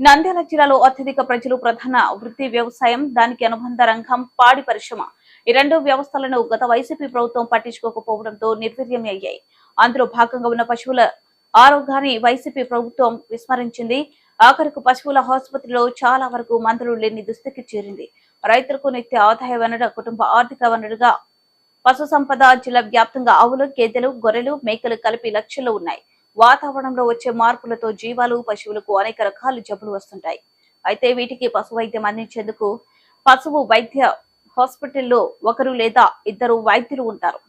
నంద్యాల జిల్లాలో అత్యధిక ప్రజలు ప్రధాన వృత్తి వ్యవసాయం దానికి అనుబంధ రంగం పాడి పరిశ్రమ. ఈ రెండు వ్యవస్థలను గత వైసీపీ ప్రభుత్వం పట్టించుకోకపోవడంతో నిర్వీర్యమయ్యాయి అందులో భాగంగా ఉన్న పశువుల ఆరోగ్యాన్ని వైసీపీ ప్రభుత్వం విస్మరించింది. ఆఖరికి పశువుల ఆసుపత్రిలో చాలా వరకు మందులు లేని దుస్థితికి చేరింది. రైతులకు నిత్య ఆదాయ వనరు కుటుంబ ఆర్థిక వనరుగా పశు సంపద జిల్లా వ్యాప్తంగా ఆవులు గేదెలు గొర్రెలు మేకలు కలిపి లక్షలు ఉన్నాయి. వాతావరణంలో వచ్చే మార్పులతో జీవాలు పశువులకు అనేక రకాల జబ్బులు వస్తుంటాయి. అయితే వీటికి పశు వైద్యం అందించేందుకు పశువు వైద్య హాస్పిటల్లో ఒకరు లేదా ఇద్దరు వైద్యులు ఉంటారు.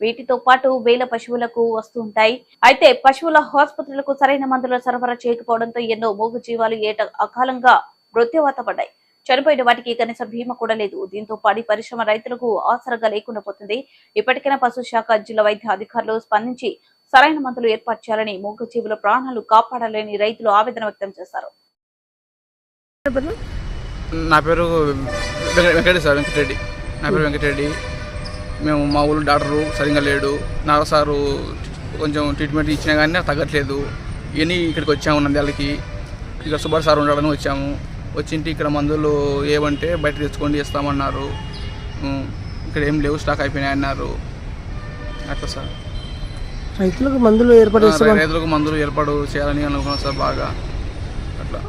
వీటితో పాటు వేల పశువులకు వస్తుంటాయి అయితే పశువుల ఆసుపత్రులకు సరైన మందుల సరఫరా చేయకపోవడంతో ఎన్నో మూగు జీవాలు ఏట అకాలంగా మృత్యువాత పడ్డాయి. చనిపోయిన వాటికి కనీస బీమా కూడా లేదు. దీంతో పాడి పరిశ్రమ రైతులకు ఆసరగా లేకుండా పోతుంది. ఇప్పటికైనా పశు శాఖ జిల్లా వైద్య అధికారులు స్పందించి సరైన మందులు ఏర్పాటు చేయాలని మూగ జీవుల ప్రాణాలు కాపాడాలని రైతులు ఆవేదన వ్యక్తం చేశారు. నా పేరు? వెంక- వెంకటరెడ్డి సార్ వెంకటరెడ్డి. నా పేరు వెంకటరెడ్డి. మేము మా ఊళ్ళో డాక్టరు సరిగ్గా లేడు. నాగ సారు కొంచెం ట్రీట్మెంట్ ఇచ్చినా కానీ తగ్గట్లేదు. ఇవన్నీ ఇక్కడికి వచ్చాము నంద్యాలకి? ఇక్కడ సుభాష్ సార్ ఉండాలని వచ్చాము. వచ్చింటి ఇక్కడ మందులు ఏమంటే బయట తెచ్చుకోండి ఇస్తామన్నారు ఇక్కడ ఏం లేవు స్టాక్ అయిపోయినాయి అన్నారు. అట్లా సార్. రైతులకు మందులు ఏర్పాటు ఆ, చేస్తామని రైతులకు మందులు ఏర్పాటు చేయాలని అనుకున్నాం సార్ బాగా అట్లా.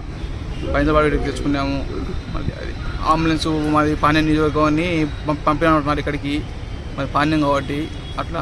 బయలుదేరి తెచ్చుకున్నాము. మళ్ళీ అది అంబులెన్స్ మాది పాణ్యం నియోజకవర్గాన్ని పంపినట్టున్నారు ఇక్కడికి. మరి పాణ్యం కాబట్టి అట్లా.